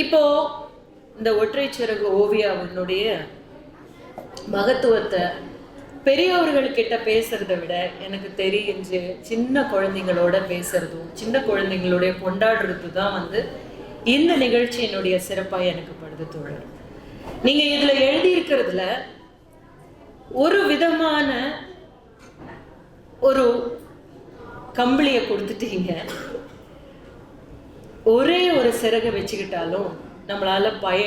இப்போ இந்த ஒற்றை சிறகு ஓவியாவினுடைய மகத்துவத்தை பெரியவர்கள்கிட்ட பேசுறதை விட எனக்கு தெரிஞ்சு சின்ன குழந்தைங்களோட பேசுறதும் சின்ன குழந்தைங்களுடைய கொண்டாடுறது தான் வந்து இந்த நிகழ்ச்சியினுடைய சிறப்பாக எனக்கு படுது தோழர். நீங்க இதுல எழுதியிருக்கிறதுல ஒரு விதமான ஒரு கம்பளியை கொடுத்துட்டீங்க. ஒரே ஒரு சிறகை வச்சுக்கிட்டாலும் நம்மளால பய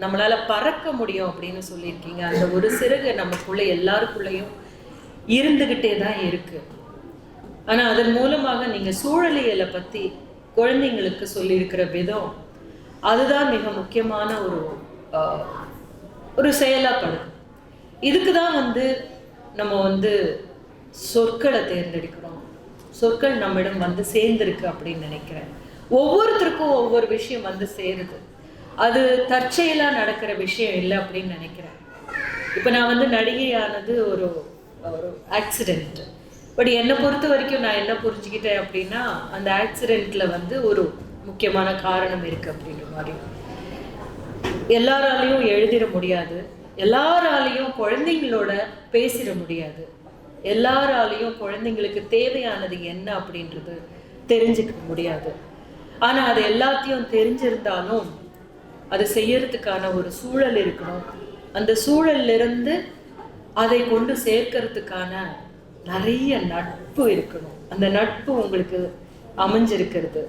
நம்மளால பறக்க முடியும் அப்படின்னு சொல்லியிருக்கீங்க. அந்த ஒரு சிறகு நமக்குள்ள எல்லாருக்குள்ளேயும் இருந்துகிட்டே தான் இருக்கு. ஆனா அதன் மூலமாக நீங்க சூழலியலை பத்தி குழந்தைங்களுக்கு சொல்லியிருக்கிற விதம் அதுதான் மிக முக்கியமான ஒரு ஆஹ், ஒரு செயலாப்படுது இதுக்கு தான் வந்து நம்ம வந்து சொற்களை தேர்ந்தெடுக்கிறோம். சொற்கள் நம்மிடம் வந்து சேர்ந்துருக்கு அப்படின்னு நினைக்கிறேன். ஒவ்வொருத்தருக்கும் ஒவ்வொரு விஷயம் வந்து சேருது. அது தற்செயலாக நடக்கிற விஷயம் இல்லை அப்படின்னு நினைக்கிறேன். இப்போ நான் வந்து நடிகையானது ஒரு ஒரு ஆக்சிடெண்ட் பட் என்னை பொறுத்த வரைக்கும் நான் என்ன புரிஞ்சுக்கிட்டேன் அப்படின்னா அந்த ஆக்சிடெண்ட்டில் வந்து ஒரு முக்கியமான காரணம் இருக்குது அப்படின்ற மாதிரி. எல்லாராலையும் எழுதிட முடியாது. எல்லாராலையும் குழந்தைங்களோட பேசிட முடியாது. எல்லாராலையும் குழந்தைங்களுக்கு தேவையானது என்ன அப்படின்றது தெரிஞ்சுக்க முடியாது. ஆனா அது எல்லாத்தையும் தெரிஞ்சிருந்தாலும் அது செய்யறதுக்கான ஒரு சூழல் இருக்கணும். அந்த சூழல்ல இருந்து அதை கொண்டு சேர்க்கறதுக்கான நிறைய நட்பு இருக்கணும். அந்த நட்பு உங்களுக்கு அமைஞ்சிருக்கிறது.